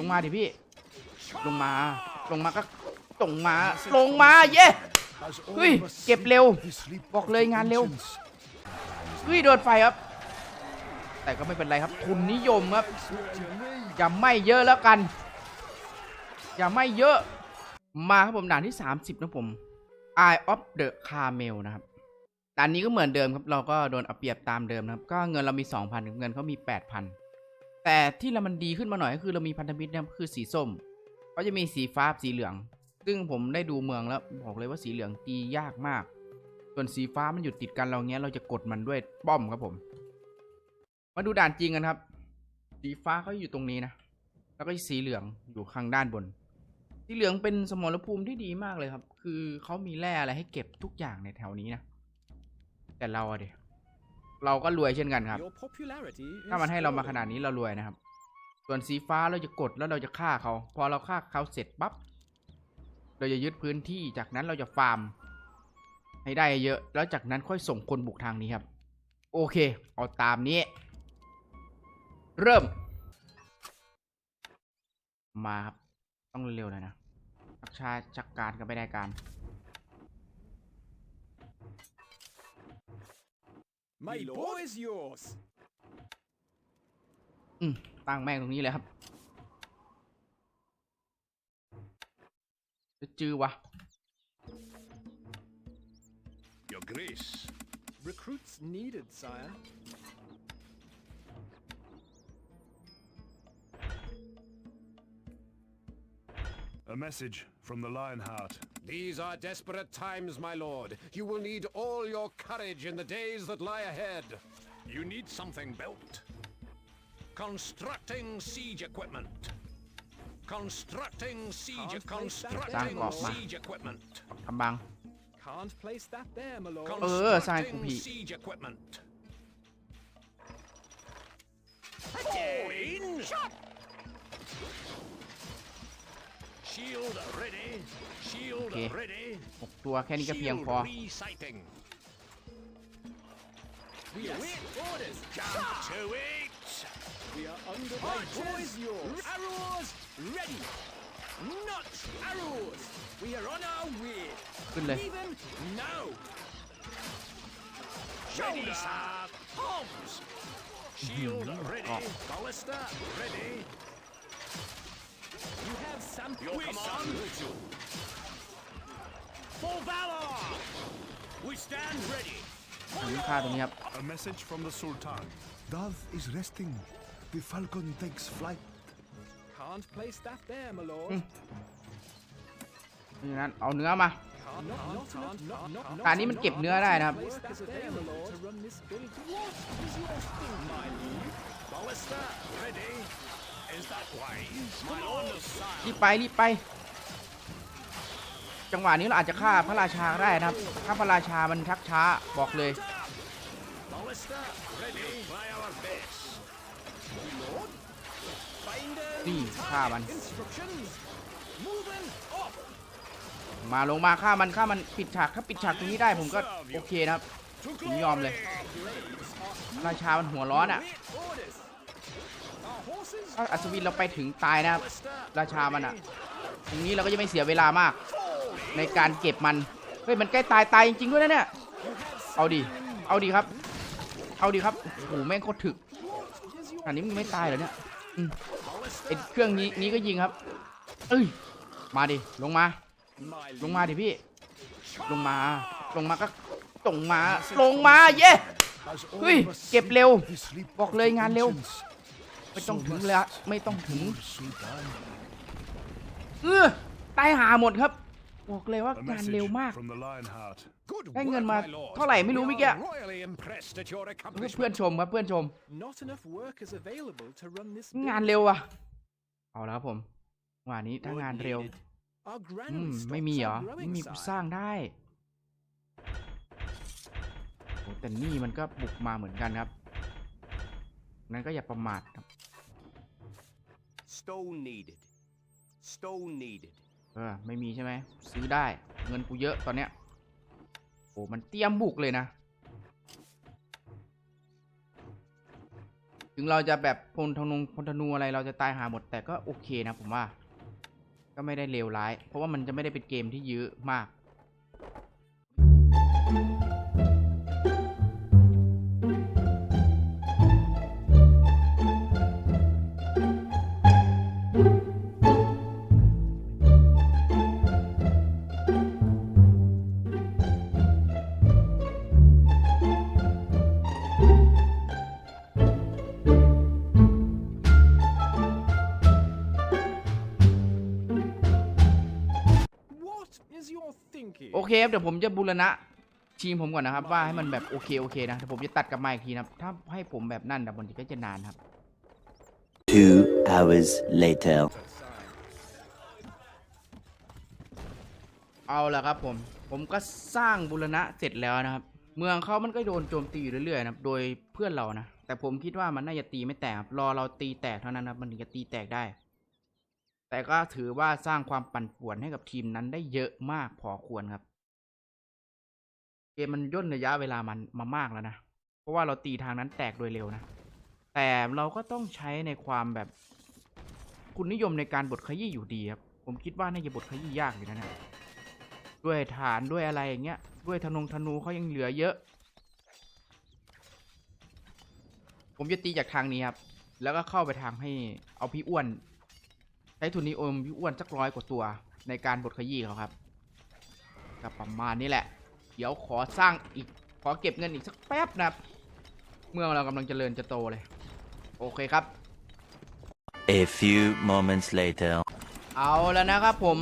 ลงมาดิพี่ ลงมา ลงมาก็ลงมา ลงมา เย้เฮ้ย เก็บเร็ว บอกเลยงานเร็วเฮ้ยโดนไฟครับ แต่ก็ไม่เป็นไรครับ ทุนนิยมครับ อย่าไม่เยอะแล้วกัน อย่าไม่เยอะ มาครับผมด่านที่ 30 นะผม Eye of the Carmel นะครับด่านนี้ก็เหมือนเดิมครับ เราก็โดนเอาเปรียบตามเดิมนะครับ ก็เงินเรามี 2,000 เงินเขามี 8,000 แต่ที่เรามันดีขึ้นมาหน่อยก็คือเรามีพันธมิตรเนะครับคือสีส้มเขาจะมีสีฟ้าสีเหลือง ซึ่งผมได้ดูเมืองแล้วบอกเลยว่าสีเหลืองตียากมาก ส่วนสีฟ้ามันอยู่ติดกันเราเงี้ย เราจะกดมันด้วยป้อมครับผม มาดูด่านจริงกันครับ สีฟ้าเขาอยู่ตรงนี้นะแล้วก็สีเหลืองอยู่ข้างด้านบน สีเหลืองเป็นสมรภูมิที่ดีมากเลยครับ คือเขามีแร่อะไรให้เก็บทุกอย่างในแถวนี้นะแต่เราอะเดีย เราก็รวยเช่นกันครับ Your popularity ถ้ามัน is ให้เรามา falling. ขนาดนี้เรารวยนะครับ ส่วนสีฟ้าเราจะกดแล้วเราจะฆ่าเขา พอเราฆ่าเขาเสร็จปั๊บ เราจะยึดพื้นที่ จากนั้นเราจะฟาร์ม ให้ได้เยอะ แล้วจากนั้นค่อยส่งคนบุกทางนี้ครับ โอเค เอาตามนี้ เริ่ม มาครับ ต้องเร็วๆหน่อยนะชักชาชักการกันไม่ได้การ My boy is yours. อืมตั้งแม่งตรงนี้เลยครับจะจือวะ Your Grace. Recruits needed, sire. A message from the Lionheart. These are desperate times, my lord. You will need all your courage in the days that lie ahead. You need something built. Constructing siege equipment. Constructing siege. Can't place that Constructing there. Thank God, siege equipment. กำบัง Can't place that there, my lord. เออสร้างกู Constructing ผิด siege equipment. Fall in. Shield ready. Shield Okay. ready. หกตัวแค่นี้ก็เพียง Shield พอ resighting. We await orders. Jump to it. We are under My boy is yours. Arrows ready. Not arrows. We are on our way. ขึ้นเลย Even now. Ready, Shoulder. sir. Arms. Shield ready. Oh. Ballista ready. You have some Your We command. salute For valor. We stand ready. อันนี้ค่าตรงนี้ครับ A message from the Sultan. Dove is resting. The falcon takes flight. Can't place that there, my lord. เพราะฉะนั้นเอาเนื้อมา Can't, not, not, not, not, not, not, การนี้มันเก็บเนื้อได้นะครับ place that there, my lord. To run this build. What is your thing, my liege? Ballista ready. Is that wise? My orders, sire. รีบไปรีบไป จังหวะนี้เราอาจจะฆ่าพระราชาก็ได้นะครับถ้าพระราชามันชักช้าบอกเลย Ballista ready. By our best. Finder นี่ฆ่ามัน instructions. Moving off. มาลงมาฆ่ามันฆ่ามันปิดฉากถ้าปิดฉากตรงนี้ได้ผมก็โอเคนะครับ To ผมยอมเลย glory. พระราชามันหัวร้อนอะ ถ้าอัศวินเราไปถึงตายนะครับ ราชามันอะอย่างนี้เราก็จะไม่เสียเวลามาก ในการเก็บมัน เฮ้ย มันใกล้ตายตายจริงๆด้วยนะเนี่ย เอาดิ เอาดิครับ เอาดิครับโอ้โหแม่งโคตรถึก อันนี้มันไม่ตายเหรอเนี่ยอืมไอเครื่องนี้นี้ก็ยิงครับ เอ้ย มาดิ ลงมา ลงมาดิพี่ ลงมา ลงมาก็ลงมา ลงมา เย้ Has all Ui, of us kịp seen liều. the sleep Bọc of lơi the ngàn liều. ancients? ไม่ต้อง So ถึง must เลยอะไม่ต้องถึง your Sultan. เออตายหาหมดครับบอกเลยว่า A งานเร็ว message มาก from the Lionheart. Good ได้เงิน work, มา my lord. เท่าไหร่ไม่รู้ We เมื่อกี้ are royally impressed at your เพื่อน accomplishment. ชมครับเพื่อนชม Not enough workers available to run this งาน build. เร็วอะเอาแล้วครับผมวันนี้ถ้างานเร็ว Our อืม granary ไม่มี stocks เหรอ are ไม่ growing, มี sire. สร้างได้โอ้แต่นี่มันก็บุกมาเหมือนกันครับ นั้นก็อย่าประมาทครับ Stone needed. Stone needed. เออไม่มีใช่ไหมซื้อได้เงินกูเยอะตอนเนี้ยโอ้มันเตรียมบุกเลยนะ ถึงเราจะแบบพลธนูพลธนูอะไรเราจะตายหาหมดแต่ก็โอเคนะผมว่า ก็ไม่ได้เลวร้าย เพราะว่ามันจะไม่ได้เป็นเกมที่ยื้อมาก โอเคครับเดี๋ยวผมจะบูรณะทีมผมก่อนนะครับ ว่าให้มันแบบโอเคโอเคนะเดี๋ยวผมจะตัดกลับมาอีกทีนะครับถ้าให้ผมแบบนั่นแต่บางทีก็จะนานครับ Two hours later. เอาละครับผมผมก็สร้างบูรณะเสร็จแล้วนะครับ เมืองเขามันก็โดนโจมตีอยู่เรื่อยๆนะครับ โดยเพื่อนเรานะแต่ผมคิดว่ามันน่าจะตีไม่แตกครับรอเราตีแตกเท่านั้นนะครับมันถึงจะตีแตกได้ แต่ก็ถือว่าสร้างความปั่นป่วนให้กับทีมนั้นได้เยอะมากพอควรครับ เกมมันย่นระยะเวลามันมามากแล้วนะ เพราะว่าเราตีทางนั้นแตกโดยเร็วนะ แต่เราก็ต้องใช้ในความแบบ คุณนิยมในการบทขยี้อยู่ดีครับ ผมคิดว่าน่าจะบทขยี้ยากอยู่นะเนี่ยด้วยฐานด้วยอะไรอย่างเงี้ย ด้วยธนงธนูเขายังเหลือเยอะ ผมจะตีจากทางนี้ครับ แล้วก็เข้าไปทางให้เอาพี่อ้วน ใช้ทุนนิยมพี่อ้วนสักร้อยกว่าตัวในการบดขยี้เขาครับก็ประมาณนี้แหละ เดี๋ยวขอสร้างอีก ขอเก็บเงินอีกสักแป๊บนะครับ เมื่องเรากำลังเจริญจะโตเลย โอเคครับ A few moments later. เอาแล้วนะครับผม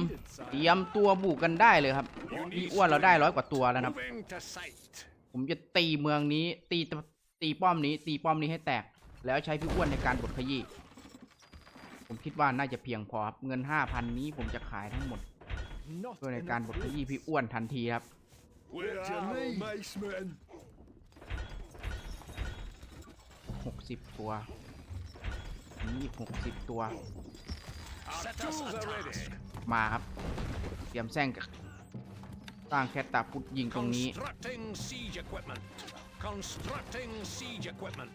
เตรียมตัวบุกกันได้เลยครับพี่อ้วนเราได้ร้อยกว่าตัวแล้วนะครับ Moving to sight. ผมจะตีเมืองนี้ ตีตตีป้อมนี้ ตีป้อมนี้ให้แตก แล้วใช้พี่อ้วนในการบดขยี้ ผมคิดว่าน่าจะเพียงพอครับเงินห้าพันนี้ผมจะขายทั้งหมดเพื่อในการบดขยี้พี่อ้วนทันทีครับ We're To out, me, mate. Maceman. หกสิบตัว นี่หกสิบตัว มาครับ เตรียมแซงกับสร้างแคตตาพุทยิงตรงนี้ Constructing siege equipment. Constructing siege equipment.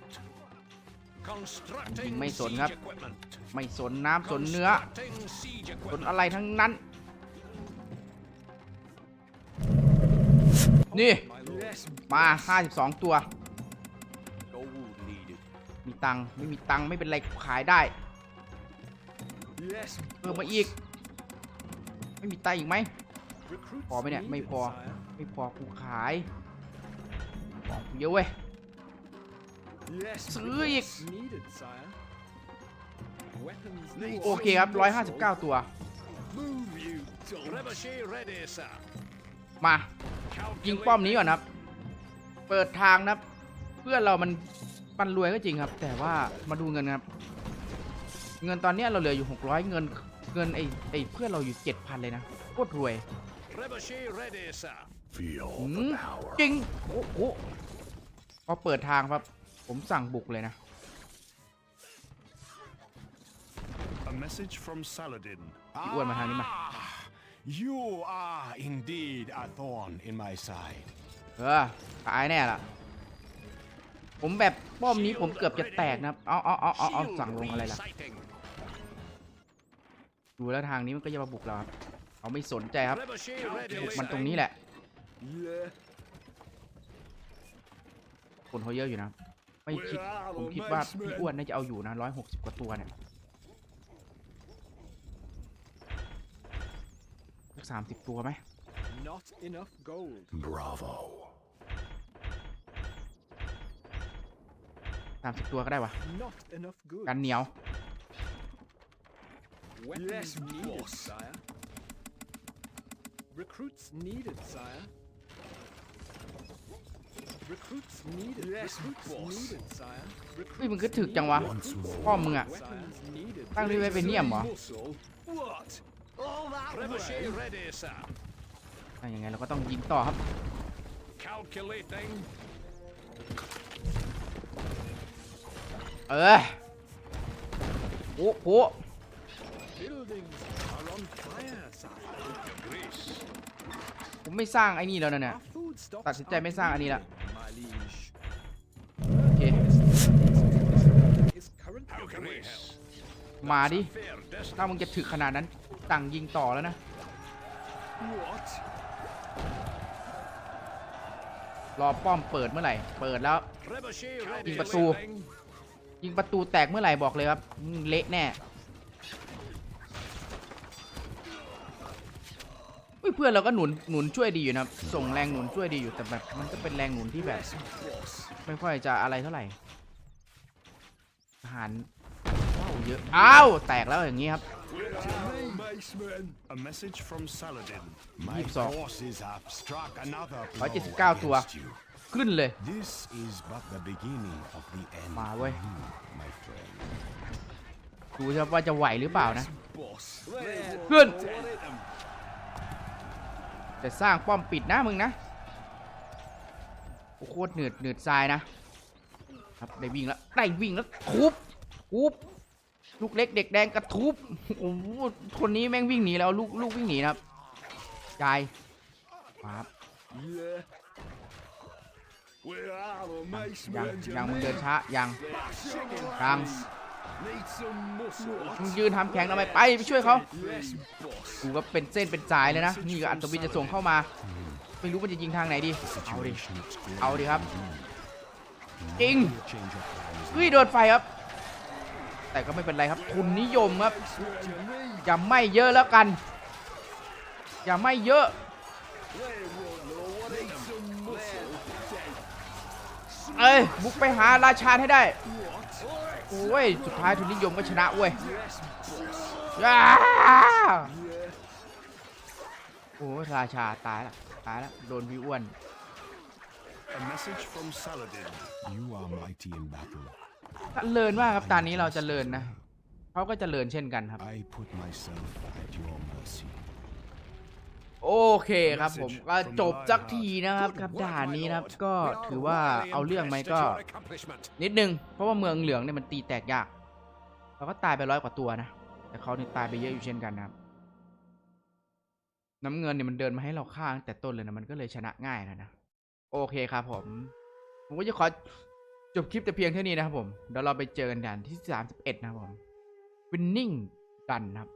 Constructing ไม่สนครับ siege equipment. ไม่สนน้ำสนเนื้อ Constructing siege สน equipment. อะไรทั้งนั้น นี่ Yes, มา 52 ตัว Gold needed. มีตังค์ไม่มีตังค์ไม่เป็นไรขายได้ yes. เพิ่มมาอีก ไม่มีตังค์อีกไหม Recruits พอไหมเนี่ย ไม่ needed, พอ sire. ไม่พอกูขายของกูเยอะเว้ย Yes. ซื้ออีก Needed, sire. Weapons โอเคครับ 159 ตัว Move, you dog. Trebuchet ready, sir. มา ยิงป้อมนี้ก่อนครับ เปิดทางนะครับ เพื่อนเรามันปันรวยก็จริงครับ แต่ว่ามาดูเงินครับ เงินตอนเนี้ยเราเหลืออยู่ 600 เงิน เงินไอ้ไอ้เพื่อนเราอยู่ 7,000 เลยนะโคตรรวย Trebuchet ready, sir. Feel หื the ม power. จริง โอ้โหพอเปิดทางครับ ผมสั่งบุกเลยนะ A message from Saladin. พี่อ้วนมาทางนี้มา You are indeed a thorn in my side. เออตายแน่ล่ะ ผมแบบป้อมนี้ผมเกือบจะแตกนะครับเอาเอาเอาเอาเอา Shield สั่งลงอะไรล่ะ resighting. ดูแล้วทางนี้มันก็จะมาบุกเราครับเขาไม่สนใจครับ Trebuchet ready, บุกมัน sir. ตรงนี้แหละ Yeah. คนเขาเยอะอยู่นะ ไม่คิดผมคิดว่าพี่อ้วนน่าจะเอาอยู่นะร้อยหกสิบกว่าตัวเนี่ยสามสิบตัวไหม Not enough gold. Bravo. สามสิบตัวก็ได้วะ Not enough goods. กันเหนียว Weapons Yes, needed, boss. sire. Recruits needed, sire. Recruits needed. Yes, Recruits boss. needed, sire. เฮ้ยมึง Recruits ก็ถึกจังวะ Once more. พ่อมึงอะ Weapons needed. ตั้งที่ไว้เป็นเนียมเหรอ Muscle. What? All that Trebuchet way? ready, sir. ถ้าอย่างไงเราก็ต้องยิงต่อครับ Calculating. เออโอ้โห Buildings are on fire, sire. Greece. ผมไม่สร้างไอ้นี่แล้วนะเนี่ย Our food stocks ตัดสินใจไม่สร้างอันนี้ละ are depleted, my liege. โอเค Is How can we help? มาดิ Fair destiny. ถ้ามึงจะถึกขนาดนั้นสั่งยิงต่อแล้วนะ What? รอป้อมเปิดเมื่อไหร่ เปิดแล้ว Trebuchet ยิ ready. งประตู ยิงประตูแตกเมื่อไหร่บอกเลยครับอืมเละแน่อุ๊ย เพื่อนเราก็หนุนหนุนช่วยดีอยู่นะครับ ส่งแรงหนุนช่วยดีอยู่แต่แบบมันก็เป็นแรงหนุนที่แบบ ไม่ค่อยจะอะไรเท่าไหร่ทหารว้าวเยอะอ้าวแตกแล้วอย่างนี้ครับ Maceman. A message from Saladin. My Yip Song. forces have struck another blow 179ตัว against you. ขึ้นเลย This is but the beginning of the end มาเว้ย for you, my friend. ดูครับว่าจะไหวหรือเปล่านะ Boss. ขึ้น แต่สร้างป้อมปิดนะมึงนะโคตรเหนืดเหนืดทรายนะครับได้วิ่งแล้วได้วิ่งแล้วทุบทุบลูกเล็กเด็กแดงกระทุบโอ้โหคนนี้แม่งวิ่งหนีแล้วลูกลูกวิ่งหนีนะครับยายครับยังยังมึงเดินช้ายังยัง มึงยืนทำแข็งทำไมไปไปช่วยเขากูก็เป็นเส้นเป็นสายเลยนะ นี่ก็อัศวินจะส่งเข้ามาไม่รู้มันจะยิงทางไหนดี เอาดิ เอาดิครับจริงเฮ้ยโดนไฟครับ แต่ก็ไม่เป็นไรครับ ทุนนิยมครับ อย่าไม่เยอะแล้วกัน อย่าไม่เยอะเอ้ยบุกไปหาราชาให้ได้ โอ้ย สุดท้ายทุนนิยมก็ชนะเว้ยย้าโอ้ยราชาตายละตายละโดนพี่อ้วน A message from Saladin. You are mighty in battle. เลินมากครับตอนนี้เราจะเลินนะเขาก็จะเลินเช่นกันครับ I put myself at your mercy. โอเคครับผมก็จบสักทีนะครับกับด่านนี้นะครับก็ถือว่าเอาเรื่องไหมก็ accomplishment. นิดนึง เพราะว่าเมืองเหลืองเนี่ยมันตีแตกยากเราก็ตายไปร้อยกว่าตัวนะ แต่เขาเนี่ยตายไปเยอะอยู่เช่นกันนะครับ น้ำเงินเนี่ยมันเดินมาให้เราฆ่าตั้งแต่ต้นเลยนะมันก็เลยชนะง่ายแล้วนะโอเคครับผม ผมก็จะขอจบคลิปแต่เพียงเท่านี้นะครับผมเดี๋ยวเราไปเจอกันด่านที่31นะครับผม Winning กันนะครับ